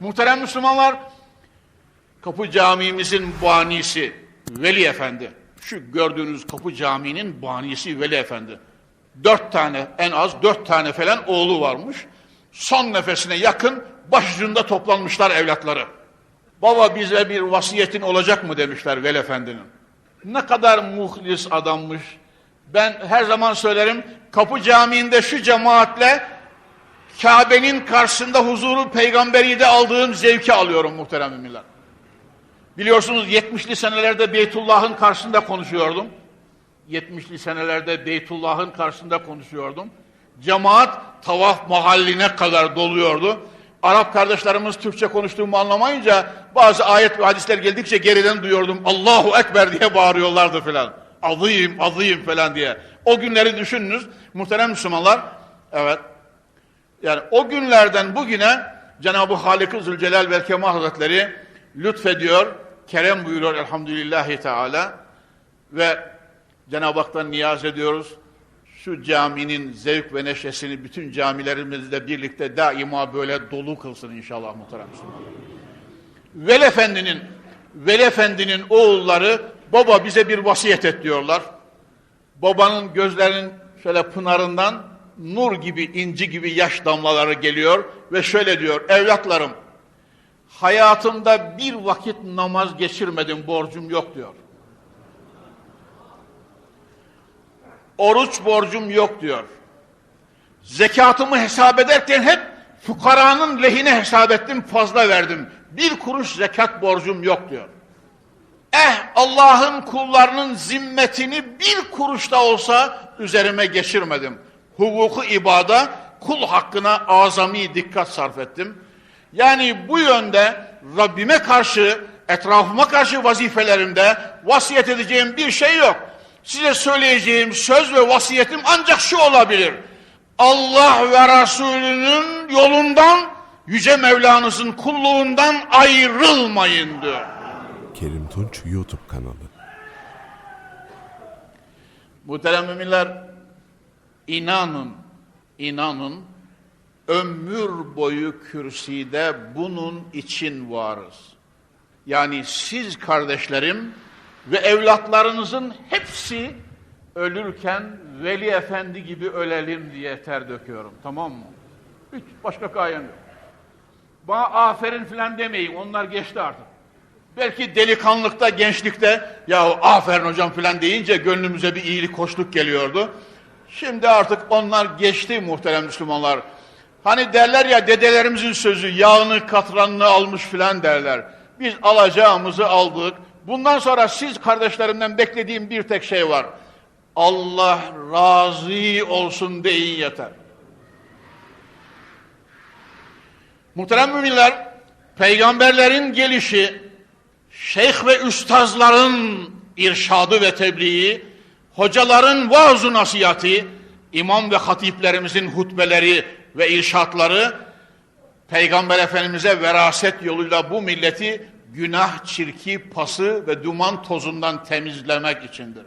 Muhterem Müslümanlar, Kapı Camii'mizin banisi Veli Efendi. Şu gördüğünüz Kapı Camii'nin banisi Veli Efendi. Dört tane, en az dört tane falan oğlu varmış. Son nefesine yakın başucunda toplanmışlar evlatları. Baba bize bir vasiyetin olacak mı demişler Veli Efendi'nin. Ne kadar muhlis adammış. Ben her zaman söylerim, Kapı Camii'nde şu cemaatle Kabe'nin karşısında huzuru peygamberi de aldığım zevki alıyorum muhterem müminler. Biliyorsunuz 70'li senelerde Beytullah'ın karşısında konuşuyordum. 70'li senelerde Beytullah'ın karşısında konuşuyordum. Cemaat tavaf mahalline kadar doluyordu. Arap kardeşlerimiz Türkçe konuştuğumu anlamayınca bazı ayet ve hadisler geldikçe geriden duyuyordum. Allahu Ekber diye bağırıyorlardı filan. Azıyım, azıyım falan diye. O günleri düşününüz muhterem Müslümanlar. Evet. Yani o günlerden bugüne Cenab-ı Halik-i Zülcelal ve Kemal Hazretleri lütfediyor, kerem buyuruyor elhamdülillahi teala ve Cenab-ı Hak'tan niyaz ediyoruz. Şu caminin zevk ve neşesini bütün camilerimizde birlikte daima böyle dolu kılsın inşallah muhterem Müslümanlar. Veli Efendi'nin Veli Efendi'nin oğulları baba bize bir vasiyet et diyorlar. Babanın gözlerinin şöyle pınarından nur gibi, inci gibi yaş damlaları geliyor ve şöyle diyor, evlatlarım, hayatımda bir vakit namaz geçirmedim, borcum yok diyor. Oruç borcum yok diyor. Zekatımı hesap ederken hep fukaranın lehine hesap ettim, fazla verdim. Bir kuruş zekat borcum yok diyor. Eh Allah'ın kullarının zimmetini bir kuruş da olsa üzerime geçirmedim hukuku ibada, kul hakkına azami dikkat sarf ettim. Yani bu yönde Rabbime karşı, etrafıma karşı vazifelerimde vasiyet edeceğim bir şey yok. Size söyleyeceğim söz ve vasiyetim ancak şu olabilir. Allah ve Resulünün yolundan, Yüce Mevlanızın kulluğundan ayrılmayın diyor. Kerim Tunç YouTube kanalı. Muhterem müminler, İnanın, inanın, ömür boyu kürsüde bunun için varız. Yani siz kardeşlerim ve evlatlarınızın hepsi ölürken Veli Efendi gibi ölelim diye ter döküyorum. Tamam mı? Hiç başka gayem yok. Bana aferin filan demeyin. Onlar geçti artık. Belki delikanlıkta, gençlikte ya aferin hocam filan deyince gönlümüze bir iyilik, hoşluk geliyordu. Şimdi artık onlar geçti muhterem Müslümanlar. Hani derler ya dedelerimizin sözü yağını katranını almış filan derler. Biz alacağımızı aldık. Bundan sonra siz kardeşlerimden beklediğim bir tek şey var. Allah razı olsun deyin yeter. Muhterem müminler, peygamberlerin gelişi, şeyh ve üstazların irşadı ve tebliği, hocaların vaaz nasihati, imam ve hatiplerimizin hutbeleri ve irşatları Peygamber Efendimiz'e veraset yoluyla bu milleti günah, çirki, pası ve duman tozundan temizlemek içindir.